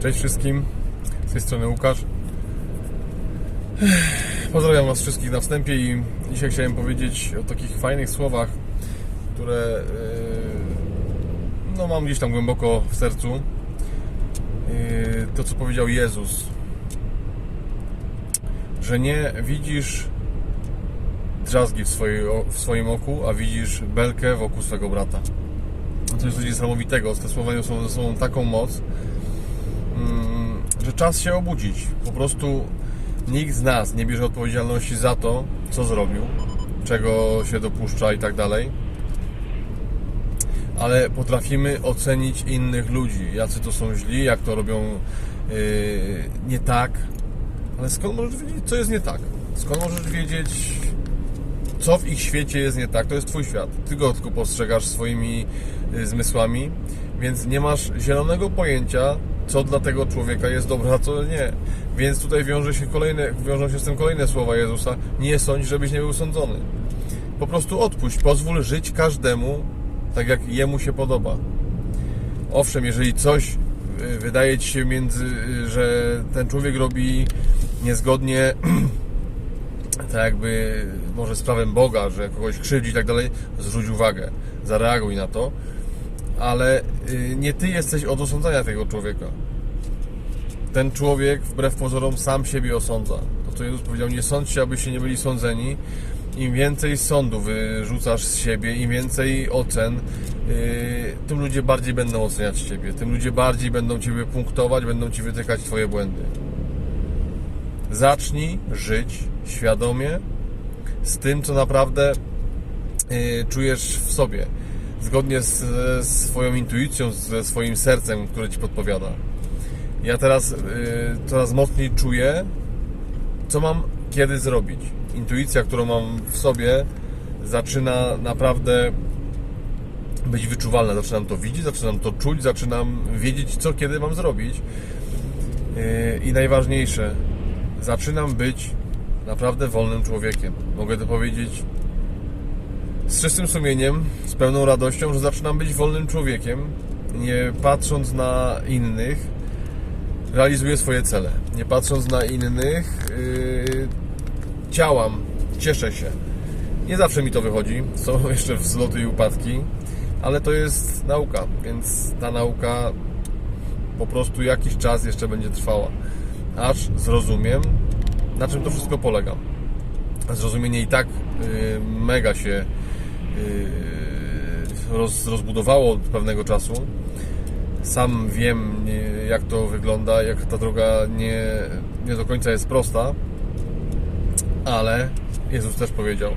Cześć wszystkim, z tej strony Łukasz. Pozdrawiam Was wszystkich na wstępie i dzisiaj chciałem powiedzieć o takich fajnych słowach, które yy, no, mam gdzieś tam głęboko w sercu. Yy, To, co powiedział Jezus, że nie widzisz drzazgi w, swojej, w swoim oku, a widzisz belkę w oku swego brata. To jest coś niesamowitego. Te słowa niosą ze sobą taką moc, że czas się obudzić. Po prostu nikt z nas nie bierze odpowiedzialności za to, co zrobił, czego się dopuszcza i tak dalej. Ale potrafimy ocenić innych ludzi, jacy to są źli, jak to robią yy, nie tak. Ale skąd możesz wiedzieć, co jest nie tak? Skąd możesz wiedzieć, co w ich świecie jest nie tak? To jest Twój świat. Ty go tylko postrzegasz swoimi y, zmysłami, więc nie masz zielonego pojęcia, co dla tego człowieka jest dobre, a co nie. Więc tutaj wiąże się kolejne, wiążą się z tym kolejne słowa Jezusa. Nie sądź, żebyś nie był sądzony. Po prostu odpuść, pozwól żyć każdemu tak, jak jemu się podoba. Owszem, jeżeli coś y, wydaje ci się między, y, że ten człowiek robi niezgodnie tak jakby może z prawem Boga, że kogoś krzywdzi i tak dalej, zwróć uwagę, zareaguj na to, ale y, nie ty jesteś od osądzania tego człowieka. Ten człowiek wbrew pozorom sam siebie osądza. To co Jezus powiedział, nie sądźcie, abyście nie byli sądzeni. Im więcej sądu wyrzucasz z siebie, im więcej ocen, yy, tym ludzie bardziej będą oceniać Ciebie. Tym ludzie bardziej będą Ciebie punktować, będą Ci wytykać Twoje błędy. Zacznij żyć świadomie z tym, co naprawdę yy, czujesz w sobie. Zgodnie z, swoją intuicją, ze swoim sercem, które Ci podpowiada. Ja teraz yy, coraz mocniej czuję, co mam kiedy zrobić. Intuicja, którą mam w sobie, zaczyna naprawdę być wyczuwalna. Zaczynam to widzieć, zaczynam to czuć, zaczynam wiedzieć, co kiedy mam zrobić. Yy, I najważniejsze, zaczynam być naprawdę wolnym człowiekiem. Mogę to powiedzieć z czystym sumieniem, z pełną radością, że zaczynam być wolnym człowiekiem, nie patrząc na innych, realizuję swoje cele. Nie patrząc na innych, yy, działam, cieszę się. Nie zawsze mi to wychodzi, są jeszcze wzloty i upadki, ale to jest nauka, więc ta nauka po prostu jakiś czas jeszcze będzie trwała, aż zrozumiem, na czym to wszystko polega. Zrozumienie i tak yy, mega się roz, rozbudowało od pewnego czasu. Sam wiem, jak to wygląda, jak ta droga nie, nie do końca jest prosta, ale Jezus też powiedział: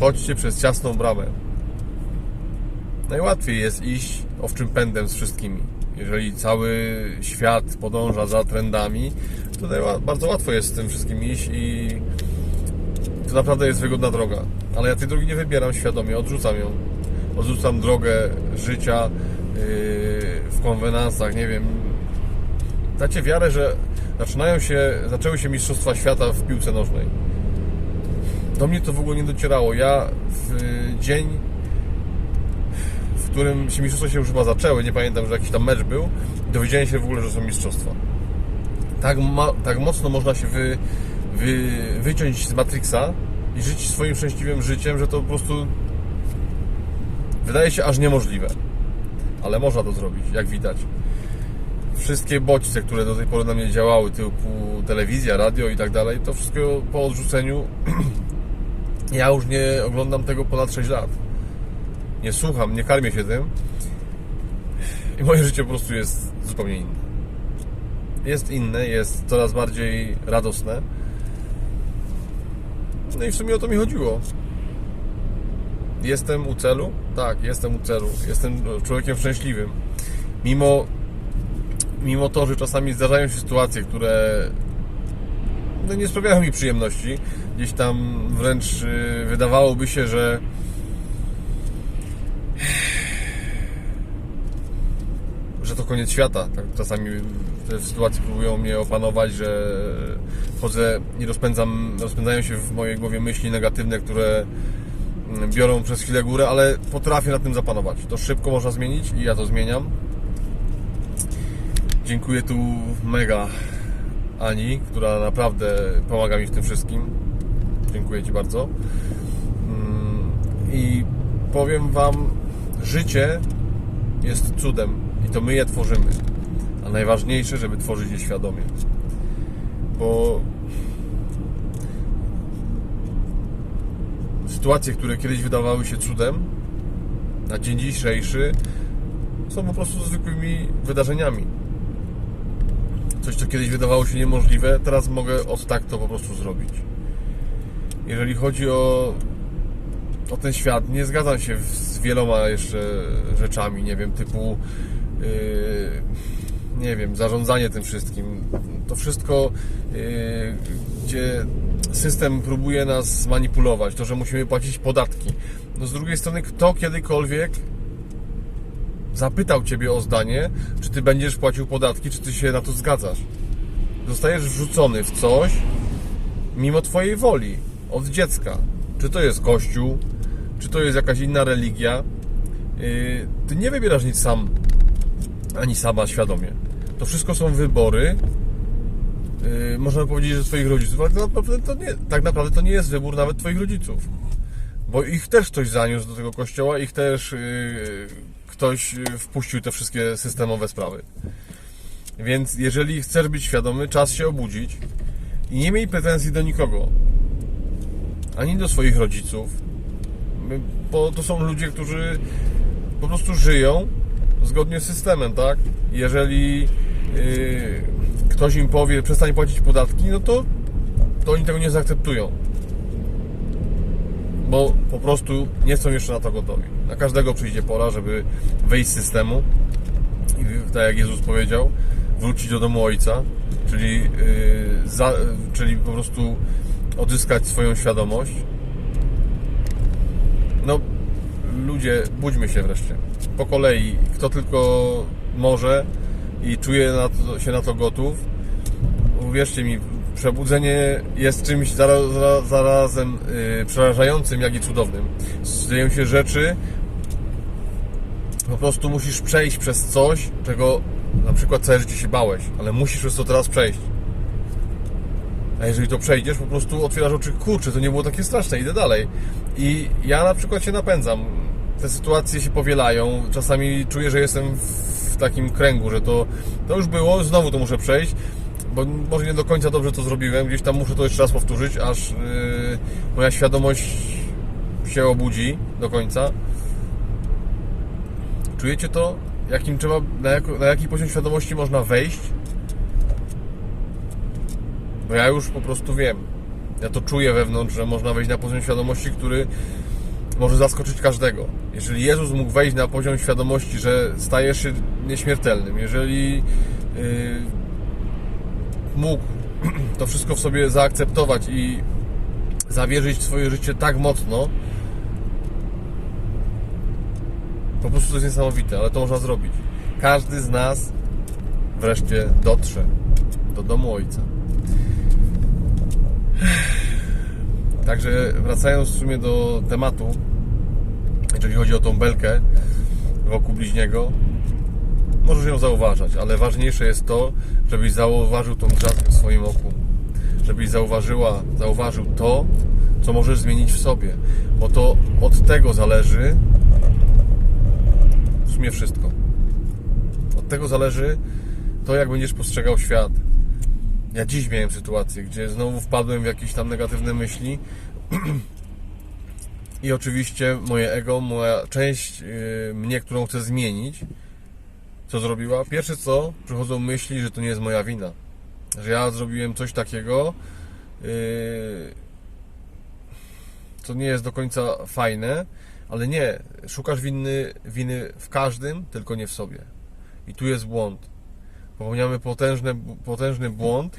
Chodźcie przez ciasną bramę. Najłatwiej jest iść owczym pędem z wszystkimi. Jeżeli cały świat podąża za trendami, to bardzo łatwo jest z tym wszystkim iść i naprawdę jest wygodna droga. Ale ja tej drogi nie wybieram świadomie, odrzucam ją. Odrzucam drogę życia yy, w konwenansach, nie wiem. Dacie wiarę, że zaczynają się, zaczęły się Mistrzostwa Świata w piłce nożnej. Do mnie to w ogóle nie docierało. Ja w dzień, w którym się mistrzostwa się już chyba zaczęły, nie pamiętam, że jakiś tam mecz był, dowiedziałem się w ogóle, że są mistrzostwa. Tak, ma, tak mocno można się wy, wy, wyciąć z Matrixa i żyć swoim szczęśliwym życiem, że to po prostu wydaje się aż niemożliwe. Ale można to zrobić, jak widać. Wszystkie bodźce, które do tej pory na mnie działały, typu telewizja, radio i tak dalej, to wszystko po odrzuceniu ja już nie oglądam tego ponad 6 lat. Nie słucham, nie karmię się tym. I moje życie po prostu jest zupełnie inne. Jest inne, jest coraz bardziej radosne. No i w sumie o to mi chodziło. Jestem u celu? Tak, jestem u celu. Jestem człowiekiem szczęśliwym. Mimo, mimo to, że czasami zdarzają się sytuacje, które no nie sprawiają mi przyjemności. Gdzieś tam wręcz y, wydawałoby się, że że to koniec świata. Tak, czasami te sytuacje próbują mnie opanować, że chodzę i rozpędzam, rozpędzają się w mojej głowie myśli negatywne, które mm, biorą przez chwilę górę, ale potrafię nad tym zapanować. To szybko można zmienić i ja to zmieniam. Dziękuję tu mega Ani, która naprawdę pomaga mi w tym wszystkim. Dziękuję Ci bardzo. Mm, I powiem Wam, życie jest cudem i to my je tworzymy. A najważniejsze, żeby tworzyć je świadomie. Bo sytuacje, które kiedyś wydawały się cudem, na dzień dzisiejszy są po prostu zwykłymi wydarzeniami. Coś, co kiedyś wydawało się niemożliwe, teraz mogę od tak to po prostu zrobić. Jeżeli chodzi o, o ten świat, nie zgadzam się z wieloma jeszcze rzeczami, nie wiem, typu yy, nie wiem, zarządzanie tym wszystkim. To wszystko, yy, gdzie system próbuje nas zmanipulować, to, że musimy płacić podatki. No z drugiej strony, kto kiedykolwiek zapytał Ciebie o zdanie, czy Ty będziesz płacił podatki, czy Ty się na to zgadzasz. Zostajesz wrzucony w coś mimo Twojej woli, od dziecka. Czy to jest kościół, czy to jest jakaś inna religia. Yy, Ty nie wybierasz nic sam, ani sama świadomie. To wszystko są wybory, yy, można powiedzieć, że Twoich rodziców, ale tak naprawdę, to nie, tak naprawdę to nie jest wybór nawet Twoich rodziców. Bo ich też ktoś zaniósł do tego kościoła, ich też yy, ktoś yy, wpuścił te wszystkie systemowe sprawy. Więc jeżeli chcesz być świadomy, czas się obudzić i nie miej pretensji do nikogo. Ani do swoich rodziców, bo to są ludzie, którzy po prostu żyją zgodnie z systemem, tak? Jeżeli ktoś im powie, przestań płacić podatki, no to, to oni tego nie zaakceptują bo po prostu nie są jeszcze na to gotowi. Na każdego przyjdzie pora, żeby wyjść z systemu i tak jak Jezus powiedział, wrócić do domu Ojca, czyli, yy, za, czyli po prostu odzyskać swoją świadomość. No, ludzie, budźmy się wreszcie. Po kolei, kto tylko może i czuje na to, się na to gotów, uwierzcie mi, przebudzenie jest czymś zaraz, zaraz, zarazem yy, przerażającym, jak i cudownym. Dzieją się rzeczy, po prostu musisz przejść przez coś, czego na przykład całe życie się bałeś, ale musisz przez to teraz przejść. A jeżeli to przejdziesz, po prostu otwierasz oczy, kurczę, to nie było takie straszne, idę dalej. I ja na przykład się napędzam. Te sytuacje się powielają. Czasami czuję, że jestem w takim kręgu, że to, to już było, znowu to muszę przejść, bo może nie do końca dobrze to zrobiłem. Gdzieś tam muszę to jeszcze raz powtórzyć, aż yy, moja świadomość się obudzi do końca. Czujecie to? Jakim trzeba, na, jak, na jaki poziom świadomości można wejść? Bo ja już po prostu wiem. Ja to czuję wewnątrz, że można wejść na poziom świadomości, który może zaskoczyć każdego. Jeżeli Jezus mógł wejść na poziom świadomości, że stajesz się nieśmiertelnym, jeżeli yy, mógł to wszystko w sobie zaakceptować i zawierzyć swoje życie tak mocno, po prostu to jest niesamowite, ale to można zrobić. Każdy z nas wreszcie dotrze do domu Ojca. Także wracając w sumie do tematu, jeżeli chodzi o tą belkę wokół bliźniego, możesz ją zauważać, ale ważniejsze jest to, żebyś zauważył tą grzazgę w swoim oku. Żebyś zauważyła, zauważył to, co możesz zmienić w sobie. Bo to od tego zależy w sumie wszystko. Od tego zależy to, jak będziesz postrzegał świat. Ja dziś miałem sytuację, gdzie znowu wpadłem w jakieś tam negatywne myśli i oczywiście moje ego, moja część yy, mnie, którą chcę zmienić, co zrobiła? Pierwsze co, przychodzą myśli, że to nie jest moja wina. Że ja zrobiłem coś takiego, yy, co nie jest do końca fajne, ale nie, szukasz winy, winy w każdym, tylko nie w sobie. I tu jest błąd. Popełniamy potężny, potężny błąd,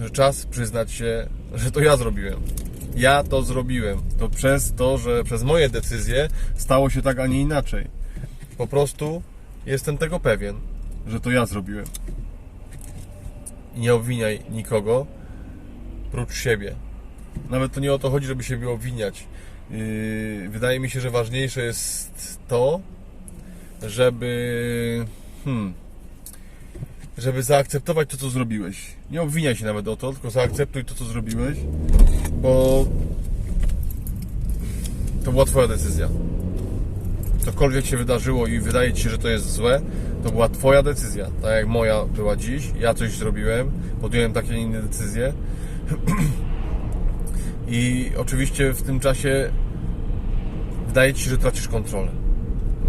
że czas przyznać się, że to ja zrobiłem. Ja to zrobiłem. To przez to, że przez moje decyzje stało się tak, a nie inaczej. Po prostu jestem tego pewien, że to ja zrobiłem. I nie obwiniaj nikogo prócz siebie. Nawet to nie o to chodzi, żeby siebie obwiniać. Yy, wydaje mi się, że ważniejsze jest to, żeby. Hmm, żeby zaakceptować to, co zrobiłeś. Nie obwiniaj się nawet o to, tylko zaakceptuj to, co zrobiłeś, bo to była Twoja decyzja. Cokolwiek się wydarzyło i wydaje Ci się, że to jest złe, to była Twoja decyzja. Tak jak moja była dziś, ja coś zrobiłem, podjąłem takie inne decyzje. I oczywiście w tym czasie wydaje Ci się, że tracisz kontrolę.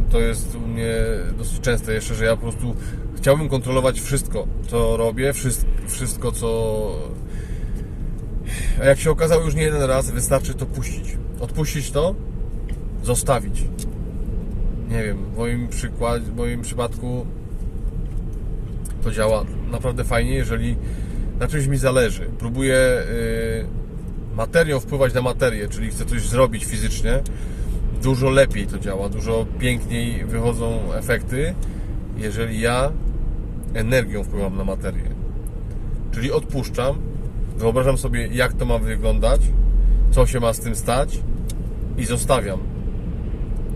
To jest u mnie dosyć częste jeszcze, że ja po prostu chciałbym kontrolować wszystko, co robię, wszystko, co... A jak się okazało już nie jeden raz, wystarczy to puścić. Odpuścić to, zostawić. Nie wiem, w moim, przykład, w moim przypadku to działa naprawdę fajnie, jeżeli na czymś mi zależy. Próbuję yy, materią wpływać na materię, czyli chcę coś zrobić fizycznie, dużo lepiej to działa, dużo piękniej wychodzą efekty, jeżeli ja energią wpływam na materię. Czyli odpuszczam, wyobrażam sobie, jak to ma wyglądać, co się ma z tym stać i zostawiam.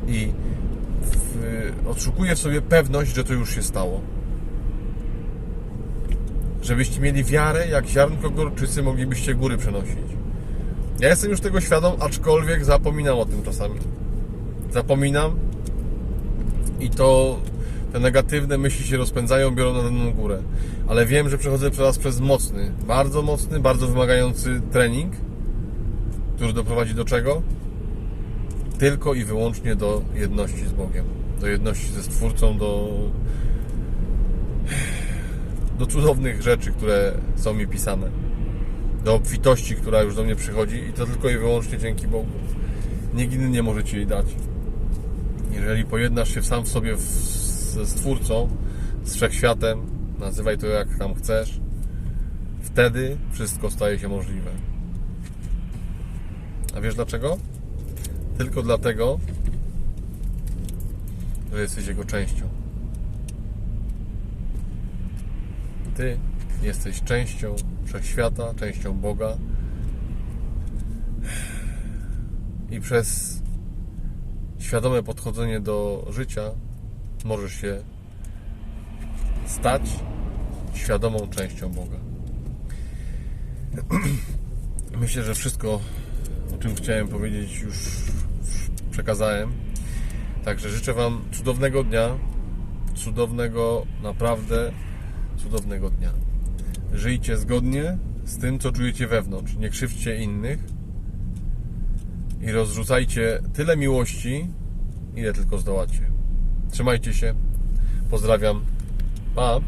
I w, odszukuję w sobie pewność, że to już się stało. Żebyście mieli wiarę, jak ziarnko gorczycy moglibyście góry przenosić. Ja jestem już tego świadom, aczkolwiek zapominam o tym czasami. Zapominam i to te negatywne myśli się rozpędzają, biorą nade mną górę. Ale wiem, że przechodzę teraz przez mocny, bardzo mocny, bardzo wymagający trening, który doprowadzi do czego? Tylko i wyłącznie do jedności z Bogiem, do jedności ze Stwórcą, do, do cudownych rzeczy, które są mi pisane, do obfitości, która już do mnie przychodzi i to tylko i wyłącznie dzięki Bogu. Nikt inny nie może Ci jej dać. Jeżeli pojednasz się sam w sobie w, ze Stwórcą, z Wszechświatem, nazywaj to jak tam chcesz, wtedy wszystko staje się możliwe. A wiesz dlaczego? Tylko dlatego, że jesteś Jego częścią. Ty jesteś częścią Wszechświata, częścią Boga i przez świadome podchodzenie do życia możesz się stać świadomą częścią Boga. Myślę, że wszystko, o czym chciałem powiedzieć, już przekazałem. Także życzę Wam cudownego dnia, cudownego, naprawdę cudownego dnia. Żyjcie zgodnie z tym, co czujecie wewnątrz. Nie krzywdźcie innych i rozrzucajcie tyle miłości, ile tylko zdołacie. Trzymajcie się. Pozdrawiam. Pa.